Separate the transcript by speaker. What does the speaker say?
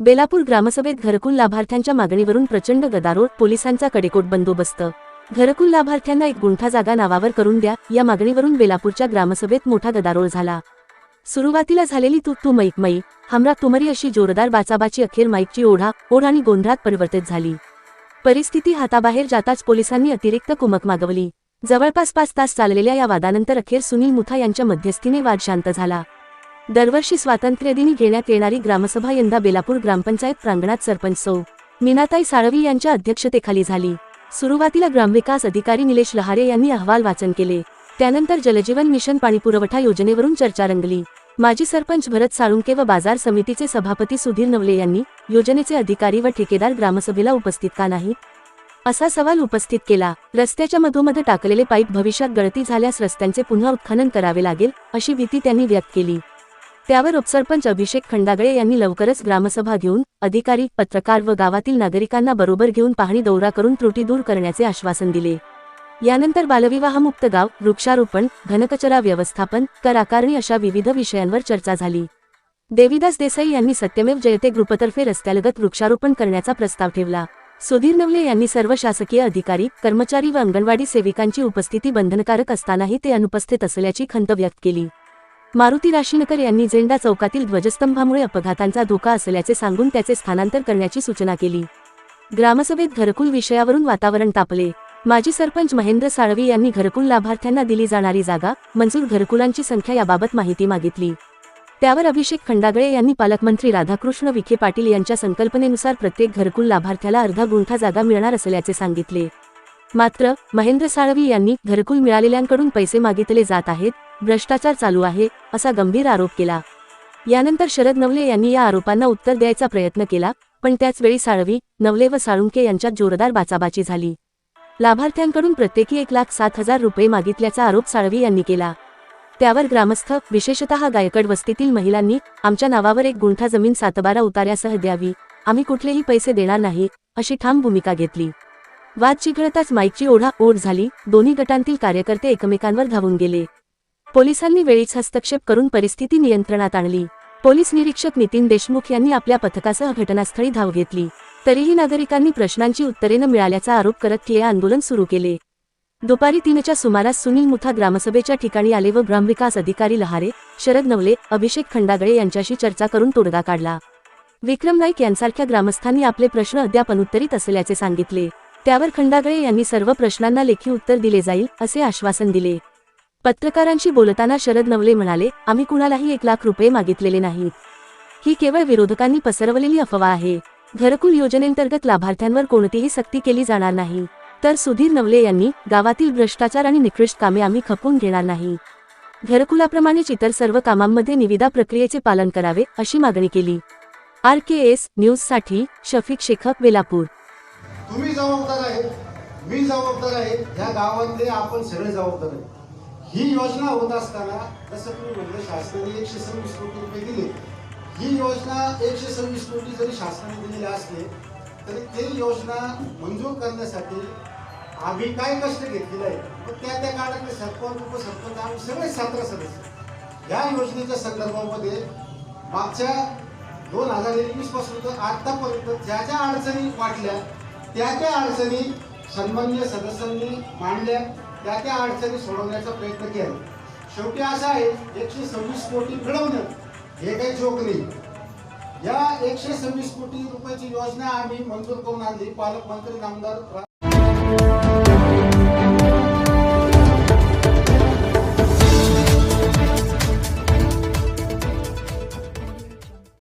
Speaker 1: बेलापूर ग्रामसभेत घरकुल लाभार्थ्यांच्या मागणीवरून प्रचंड गदारोळ पोलिसांचा कडेकोट बंदोबस्त. घरकुल लाभार्थ्यांना एक गुंठा जागा नावावर करून द्या या मागणीवरून बेलापूरच्या ग्रामसभेत मोठा गदारोळ झाला. सुरुवातीला झालेली तू तू मैक मै हमरा तुमरी अशी जोरदार बाचाबाची अखेर माईकची ओढा ओढ आणि गोंधळात परिवर्तित झाली. परिस्थिती हाताबाहेर जाताच पोलिसांनी अतिरिक्त कुमक मागवली. जवळपास पाच तास चाललेल्या या वादानंतर अखेर सुनील मुथा यांच्या मध्यस्थीने वाद शांत झाला. दरवर्षी स्वातंत्र्यदिनी घेण्यात येणारी ग्रामसभा यंदा बेलापूर ग्रामपंचायत प्रांगणात सरपंच सौ. मीनाताई साळवी यांच्या अध्यक्षतेखाली झाली. सुरुवातीला ग्रामविकास अधिकारी निलेश लहारे यांनी अहवाल वाचन केले. त्यानंतर जलजीवन मिशन पाणीपुरवठा योजनेवरून चर्चा रंगली. माजी सरपंच भरत साळुंके व बाजार समितीचे सभापती सुधीर नवले यांनी योजनेचे अधिकारी व ठेकेदार ग्रामसभेला उपस्थित का नाही? असा सवाल उपस्थित केला. रस्त्याच्या मधोमध टाकलेले पाईप भविष्यात गळती झाल्यास रस्त्यांचे पुन्हा उत्खनन करावे लागेल अशी भीती त्यांनी व्यक्त केली. त्यावर उपसरपंच अभिषेक खंडागळे यांनी लवकरच ग्रामसभा घेऊन अधिकारी पत्रकार व गावातील नागरिकांना बरोबर घेऊन पाहणी दौरा करून त्रुटी दूर करण्याचे आश्वासन दिले. यानंतर बालविवाहमुक्त गाव वृक्षारोपण घनकचरा व्यवस्थापन कर आकारणी अशा विविध विषयांवर चर्चा झाली. देविदास देसाई यांनी सत्यमेव जयते ग्रुपतर्फे रस्त्यालगत वृक्षारोपण करण्याचा प्रस्ताव ठेवला. सुधीर नवले यांनी सर्व शासकीय अधिकारी कर्मचारी व अंगणवाडी सेविकांची उपस्थिती बंधनकारक असतानाही ते अनुपस्थित असल्याची खंत व्यक्त केली. मारुती राशीनकर यांनी झेंडा चौकातील ध्वजस्तंभामुळे अपघातांचा धोका असल्याचे सांगून त्याचे स्थानांतर करण्याची सूचना केली. ग्रामसभेत घरकुल विषयावरून वातावरण तापले. माजी सरपंच महेंद्र साळवी यांनी घरकुल लाभार्थ्यांना दिली जाणारी जागा मंजूर घरकुलांची संख्या याबाबत माहिती मागितली. त्यावर अभिषेक खंडागळे यांनी पालकमंत्री राधाकृष्ण विखे पाटील यांच्या संकल्पनेनुसार प्रत्येक घरकुल लाभार्थ्याला अर्धा गुंठा जागा मिळणार असल्याचे सांगितले. मात्र महेंद्र साळवी यांनी घरकुल मिळालेल्यांकडून पैसे मागितले जात आहेत भ्रष्टाचार चालू आहे असा गंभीर आरोप केला. यानंतर शरद नवले यांनी या आरोपांना उत्तर द्यायचा प्रयत्न केला पण त्याचवेळी साळवी नवले व साळुंके यांच्यात जोरदार बाचाबाची झाली. लाभार्थ्यांकडून प्रत्येकी एक लाख सात हजार रुपये मागितल्याचा आरोप साळवी यांनी केला. त्यावर ग्रामस्थ विशेषतः गायकड वस्तीतील महिलांनी आमच्या नावावर एक गुंठा जमीन सातबारा उतार्यासह द्यावी आम्ही कुठलेही पैसे देणार नाही अशी ठाम भूमिका घेतली. वाद चिघळताच माईकची ओढा ओढ झाली दोन्ही गटांतील कार्यकर्ते एकमेकांवर धावून गेले. पोलिसांनी वेळीच हस्तक्षेप करून परिस्थिती नियंत्रणात आणली. पोलीस निरीक्षक नितीन देशमुख यांनी आपल्या पथकासह घटनास्थळी धाव घेतली. तरीही नागरिकांनी प्रश्नांची उत्तरे न मिळाल्याचा आरोप करत ठिय्या आंदोलन सुरू केले. दुपारी तीनच्या सुमारास सुनील मुथा ग्रामसभेच्या ठिकाणी आले व ग्रामविकास अधिकारी लहारे शरद नवले अभिषेक खंडागळे यांच्याशी चर्चा करून तोडगा काढला. विक्रम नाईक यांसारख्या ग्रामस्थांनी आपले प्रश्न अद्याप अनुत्तरित असल्याचे सांगितले. त्यावर खंडागळे यांनी सर्व प्रश्नांना लेखी उत्तर दिले जाईल असे आश्वासन दिले. पत्रकारांशी बोलताना शरद नवले म्हणाले आम्ही कुणालाही एक लाख रुपये मागितलेले नाहीत. ही केवळ विरोधकांनी पसरवलेली अफवा आहे. घरकुल योजनेंतर्गत लाभार्थ्यांवर कोणतीही सक्ती केली जाणार नाही. तर सुधीर नवले यांनी गावातील भ्रष्टाचार आणि निकृष्ट कामे आम्ही खपवून घेणार नाही. घरकुलाप्रमाणेच इतर सर्व कामांमध्ये निविदा प्रक्रियेचे पालन करावे अशी मागणी केली. आर के एस न्यूजसाठी शफिक शेखप वेलापूर.
Speaker 2: तुम्ही जबाबदार आहे मी जबाबदार आहे. या गावातले आपण सगळे जबाबदार आहे ही योजना होत असताना जसं तुम्ही म्हटलं शासनाने एकशे सव्वीस कोटी रुपये दिले. ही योजना एकशे सव्वीस कोटी जरी शासनाने दिलेली असले तरी ते योजना मंजूर करण्यासाठी आम्ही काय कष्ट घेतलेले आहे मग त्या त्या काळातले सरपंच उपसरपंच आम्ही सगळे सतरा सदस्य. या योजनेच्या संदर्भामध्ये मागच्या दोन हजार एकवीसपासून तर आतापर्यंत ज्या ज्या अडचणी वाटल्या त्या त्या अडचणी सन्मान्य सदस्यांनी मांडल्या. त्या त्या अडचणी सोडवण्याचा प्रयत्न केला. शेवटी असं आहे एकशे सव्वीस कोटी घडवणं हे काही जोक नाही. या एकशे सव्वीस कोटी रुपयाची योजना आम्ही मंजूर करून आणली. पालकमंत्री नामदार